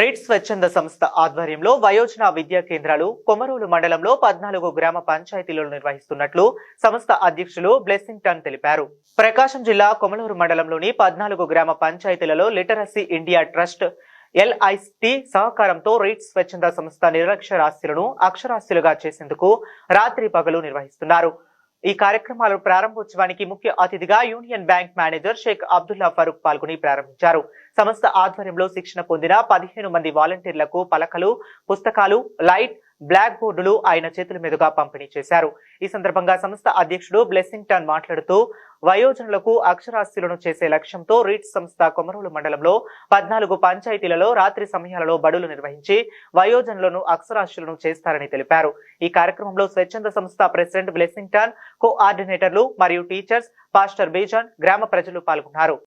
Rate స్వచ్ఛంద సంస్థ ఆధ్వర్యంలో వయోజన విద్యా కేంద్రాలు కొమరూలు మండలంలో పద్నాలుగు గ్రామ పంచాయతీలు నిర్వహిస్తున్నట్లు సంస్థ అధ్యక్షులు బ్లెస్సింగ్ టన్ తెలిపారు. ప్రకాశం జిల్లా కొమలూరు మండలంలోని పద్నాలుగు గ్రామ పంచాయతీలలో లిటరసీ ఇండియా ట్రస్ట్ ఎల్ఐసి సహకారంతో రీట్ స్వచ్ఛంద సంస్థ నిరక్షరాస్యులను అక్షరాస్యులుగా చేసేందుకు రాత్రి పగలు నిర్వహిస్తున్నారు. ఈ కార్యక్రమాల ప్రారంభోత్సవానికి ముఖ్య అతిథిగా union bank manager Sheikh Abdullah Farooq పాల్గొని ప్రారంభించారు. సంస్థ ఆధ్వర్యంలో శిక్షణ పొందిన పదిహేను మంది వాలంటీర్లకు పలకలు పుస్తకాలు లైట్ బ్లాక్ బోర్డులు ఆయన చేతుల మీదుగా పంపిణీ చేశారు. ఈ సందర్భంగా సంస్థ అధ్యక్షుడు బ్లెస్సింగ్టన్ మాట్లాడుతూ వయోజనులకు అక్షరాస్యులను చేసే లక్ష్యంతో రీట్ సంస్థ కొమరూలు మండలంలో పద్నాలుగు పంచాయతీలలో రాత్రి సమయాలలో బడులు నిర్వహించి వయోజనులను అక్షరాస్యులను చేస్తారని తెలిపారు. ఈ కార్యక్రమంలో స్వచ్ఛంద సంస్థ ప్రెసిడెంట్ బ్లెస్సింగ్టన్ కోఆర్డినేటర్లు మరియు టీచర్స్ పాస్టర్ బీజాన్ గ్రామ ప్రజలు పాల్గొన్నారు.